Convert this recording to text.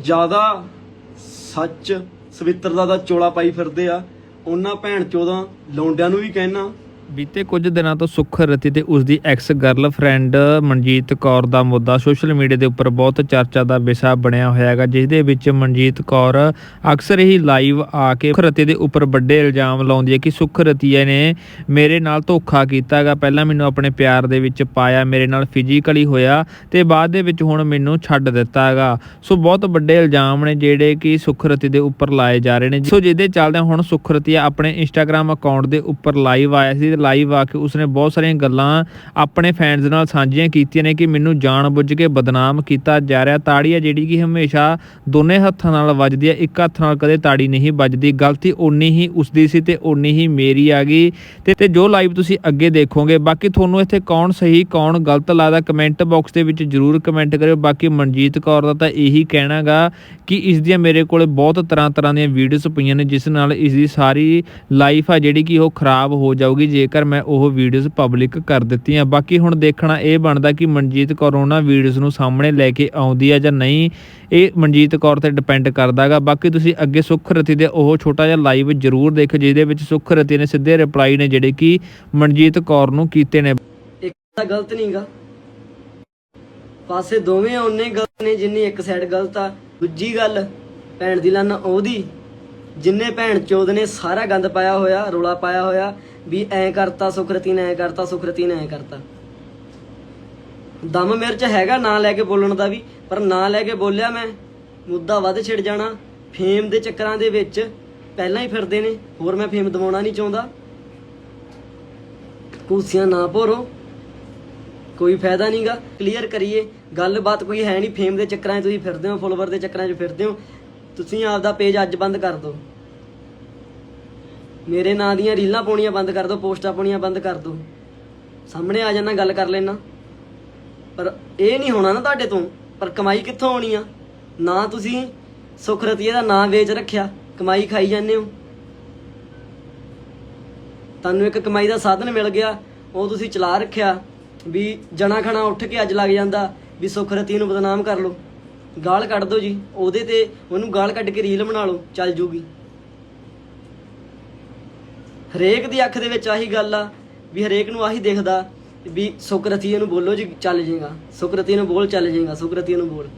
ਜ਼ਿਆਦਾ ਸੱਚ, ਸਵਿੱਤਰਤਾ ਦਾ ਚੋਲਾ ਪਾਈ ਫਿਰਦੇ ਆ। ਉਹਨਾਂ ਭੈਣ ਚੋਦਾਂ, ਲੌਂਡਿਆਂ ਨੂੰ ਵੀ ਕਹਿਣਾ ਬੀਤੇ ਕੁਝ ਦਿਨਾਂ ਤੋਂ ਸੁਖ ਰਤੀ ਤੇ ਉਸ ਦੀ ਐਕਸ ਗਰਲਫ੍ਰੈਂਡ ਮਨਜੀਤ ਕੌਰ ਦਾ ਮੁੱਦਾ ਸੋਸ਼ਲ ਮੀਡੀਆ ਦੇ ਉੱਪਰ ਬਹੁਤ ਚਰਚਾ ਦਾ ਵਿਸ਼ਾ ਬਣਿਆ ਹੋਇਆ ਹੈਗਾ ਜਿਸ ਦੇ ਵਿੱਚ ਮਨਜੀਤ ਕੌਰ ਅਕਸਰ ਹੀ ਲਾਈਵ ਆ ਕੇ ਸੁਖ ਰਤੀ ਦੇ ਉੱਪਰ ਵੱਡੇ ਇਲਜ਼ਾਮ ਲਾਉਂਦੀ ਹੈ ਕਿ ਸੁਖ ਰਤੀਏ ਨੇ ਮੇਰੇ ਨਾਲ ਧੋਖਾ ਕੀਤਾ ਹੈਗਾ, ਪਹਿਲਾਂ ਮੈਨੂੰ ਆਪਣੇ ਪਿਆਰ ਦੇ ਵਿੱਚ ਪਾਇਆ, ਮੇਰੇ ਨਾਲ ਫਿਜ਼ੀਕਲੀ ਹੋਇਆ ਤੇ ਬਾਅਦ ਦੇ ਵਿੱਚ ਹੁਣ ਮੈਨੂੰ ਛੱਡ ਦਿੱਤਾ ਹੈਗਾ। ਸੋ ਬਹੁਤ ਵੱਡੇ ਇਲਜ਼ਾਮ ਨੇ ਜਿਹੜੇ ਕਿ ਸੁਖ ਰਤੀ ਦੇ ਉੱਪਰ ਲਾਏ ਜਾ ਰਹੇ ਨੇ। ਸੋ ਜਿਹਦੇ ਚੱਲਦੇ ਹੁਣ ਸੁਖ ਰਤੀਆ ਆਪਣੇ ਇੰਸਟਾਗ੍ਰam ਅਕਾਊਂਟ ਦੇ ਉੱਪਰ ਲਾਈਵ ਆਇਆ ਸੀ ਲਾਈਵ ਆ ਕੇ ਉਸਨੇ ਬਹੁਤ ਸਾਰੀਆਂ ਗੱਲਾਂ ਆਪਣੇ ਫੈਨਸ ਨਾਲ ਸਾਂਝੀਆਂ ਕੀਤੀਆਂ ਨੇ ਕਿ ਮੈਨੂੰ ਜਾਣਬੁੱਝ ਕੇ ਬਦਨਾਮ ਕੀਤਾ ਜਾ ਰਿਹਾ। ਤਾੜੀ ਆ ਜਿਹੜੀ ਕਿ ਹਮੇਸ਼ਾ ਦੋਨੇ ਹੱਥਾਂ ਨਾਲ ਵੱਜਦੀ ਹੈ ਇੱਕ ਹੱਥ ਨਾਲ ਕਦੇ ਤਾੜੀ ਨਹੀਂ ਵੱਜਦੀ। ਗਲਤੀ ਓਨੀ ਹੀ ਉਸਦੀ ਸੀ ਤੇ ਓਨੀ ਹੀ ਮੇਰੀ ਆ ਗਈ। ਤੇ ਤੇ ਜੋ ਲਾਈਵ ਤੁਸੀਂ ਅੱਗੇ ਦੇਖੋਗੇ, ਬਾਕੀ ਤੁਹਾਨੂੰ ਇੱਥੇ ਕੌਣ ਸਹੀ, ਕੌਣ ਗਲਤ ਲੱਗਦਾ ਕਮੈਂਟ ਬਾਕਸ ਦੇ ਵਿੱਚ ਜਰੂਰ ਕਮੈਂਟ ਕਰਿਓ। ਬਾਕੀ ਮਨਜੀਤ ਕੌਰ ਦਾ ਤਾਂ ਇਹੀ ਕਹਿਣਾਗਾ ਕਿ ਇਸ ਦੀਆਂ ਮੇਰੇ ਕੋਲ ਬਹੁਤ ਤਰ੍ਹਾਂ ਤਰ੍ਹਾਂ ਦੀਆਂ ਵੀਡੀਓਜ਼ ਪਈਆਂ ਨੇ, ਜਿਸ ਨਾਲ ਇਸ ਦੀ ਸਾਰੀ ਲਾਈਫ ਆ ਜਿਹੜੀ ਕਿ ਉਹ ਖਰਾਬ ਹੋ ਜਾਊਗੀ। ਜੇ ਜੇਕਰ ਮੈਂ ਉਹ ਵੀਡੀਓਜ਼ ਪਬਲਿਕ ਕਰ ਦਿੱਤੀਆਂ। ਬਾਕੀ ਹੁਣ ਦੇਖਣਾ ਇਹ ਬਣਦਾ ਕਿ ਮਨਜੀਤ ਕੌਰ ਉਹਨਾਂ ਵੀਡੀਓਜ਼ ਨੂੰ ਸਾਹਮਣੇ ਲੈ ਕੇ ਆਉਂਦੀ ਆ ਜਾਂ ਨਹੀਂ, ਇਹ ਮਨਜੀਤ ਕੌਰ ਤੇ ਡਿਪੈਂਡ ਕਰਦਾਗਾ। ਬਾਕੀ ਤੁਸੀਂ ਅੱਗੇ ਸੁਖ ਰਤੀ ਦੇ ਉਹ ਛੋਟਾ ਜਿਹਾ ਲਾਈਵ ਜਰੂਰ ਦੇਖੋ, ਜਿਹਦੇ ਵਿੱਚ ਸੁਖ ਰਤੀ ਨੇ ਸਿੱਧੇ ਰਿਪਲਾਈ ਨੇ ਜਿਹੜੇ ਕਿ ਮਨਜੀਤ ਕੌਰ ਨੂੰ ਕੀਤੇ ਨੇ। ਇੱਕ ਤਾਂ ਗਲਤ ਨਹੀਂਗਾ। ਪਾਸੇ ਦੋਵੇਂ ਉਹਨੇ ਗਲਤ ਨੇ, ਜਿੰਨੀ ਇੱਕ ਸਾਈਡ ਗਲਤ ਆ। ਦੂਜੀ ਗੱਲ, ਭੈਣ ਦੀ ਲੰਨ ਉਹਦੀ। ਜਿੰਨੇ ਭੈਣ ਚੋਦ ਨੇ ਸਾਰਾ ਗੰਦ ਪਾਇਆ ਹੋਇਆ, ਰੋਲਾ ਪਾਇਆ ਹੋਇਆ, ਵੀ ਐ ਕਰਤਾ ਸੁਖਰਤੀ ਨੇ, ਐ ਕਰਤਾ ਸੁਖਰਤੀ ਨੇ, ਐ ਕਰਤਾ। ਦਮ ਮੇਰੇ ਚ ਹੈਗਾ ਨਾਂ ਲੈ ਕੇ ਬੋਲਣ ਦਾ ਵੀ, ਪਰ ਨਾਂ ਲੈ ਕੇ ਬੋਲਿਆ ਮੈਂ, ਮੁੱਦਾ ਵੱਧ ਛਿੜ ਜਾਣਾ। ਫੇਮ ਦੇ ਚੱਕਰਾਂ ਦੇ ਵਿੱਚ ਪਹਿਲਾਂ ਹੀ ਫਿਰਦੇ ਨੇ, ਹੋਰ ਮੈਂ ਫੇਮ ਦਵਾਉਣਾ ਨਹੀਂ ਚਾਹੁੰਦਾ। ਕੁਰਸੀਆਂ ਨਾ ਭੋਰੋ, ਕੋਈ ਫਾਇਦਾ ਨਹੀਂਗਾ ਕਲੀਅਰ ਕਰੀਏ, ਗੱਲਬਾਤ ਕੋਈ ਹੈ ਨਹੀਂ ਫੇਮ ਦੇ ਚੱਕਰਾਂ 'ਚ ਤੁਸੀਂ ਫਿਰਦੇ ਹੋ ਫੋਲੋਵਰ ਦੇ ਚੱਕਰਾਂ 'ਚ ਫਿਰਦੇ ਹੋ। ਤੁਸੀਂ ਆਪਦਾ ਪੇਜ ਅੱਜ ਬੰਦ ਕਰ ਦਿਓ। ਮੇਰੇ ਨਾਂ ਦੀਆਂ ਰੀਲਾਂ ਪਾਉਣੀਆਂ ਬੰਦ ਕਰ ਦਿਓ, ਪੋਸਟਾਂ ਪਾਉਣੀਆਂ ਬੰਦ ਕਰ ਦਿਓ। ਸਾਹਮਣੇ ਆ ਜਾਣਾ, ਗੱਲ ਕਰ ਲੈਣਾ। ਪਰ ਇਹ ਨਹੀਂ ਹੋਣਾ ਨਾ ਤੁਹਾਡੇ ਤੋਂ, ਪਰ ਕਮਾਈ ਕਿੱਥੋਂ ਆਉਣੀ ਆ? ਨਾ ਤੁਸੀਂ ਸੁਖਰਤੀਏ ਦਾ ਨਾਂ ਵੇਚ ਰੱਖਿਆ, ਕਮਾਈ ਖਾਈ ਜਾਂਦੇ ਹੋ। ਤੁਹਾਨੂੰ ਇੱਕ ਕਮਾਈ ਦਾ ਸਾਧਨ ਮਿਲ ਗਿਆ, ਉਹ ਤੁਸੀਂ ਚਲਾ ਰੱਖਿਆ, ਵੀ ਜਣਾ ਖਣਾ ਉੱਠ ਕੇ ਅੱਜ ਲੱਗ ਜਾਂਦਾ, ਵੀ ਸੁਖਰਤੀ ਨੂੰ ਬਦਨਾਮ ਕਰ ਲਓ। ਗਾਲ ਕੱਢ ਦਿਓ ਜੀ, ਉਹਦੇ ਤੇ ਉਹਨੂੰ ਗਾਲ ਕੱਢ ਕੇ ਰੀਲ ਬਣਾ ਲਓ, ਚੱਲ ਜੂਗੀ। ਹਰੇਕ ਦੀ ਅੱਖ ਦੇ ਵਿੱਚ ਆਹੀ ਗੱਲ ਆ, ਵੀ ਹਰੇਕ ਨੂੰ ਆਹੀ ਦਿਖਦਾ, ਵੀ ਸੁਖਰਤੀ ਨੂੰ ਬੋਲੋ ਜੀ, ਚੱਲ ਜਾਏਗਾ ਸੁਕਰਤੀ ਨੂੰ ਬੋਲ, ਚੱਲ ਜਾਏਗਾ ਸੁਖਰਤੀ ਨੂੰ ਬੋਲ।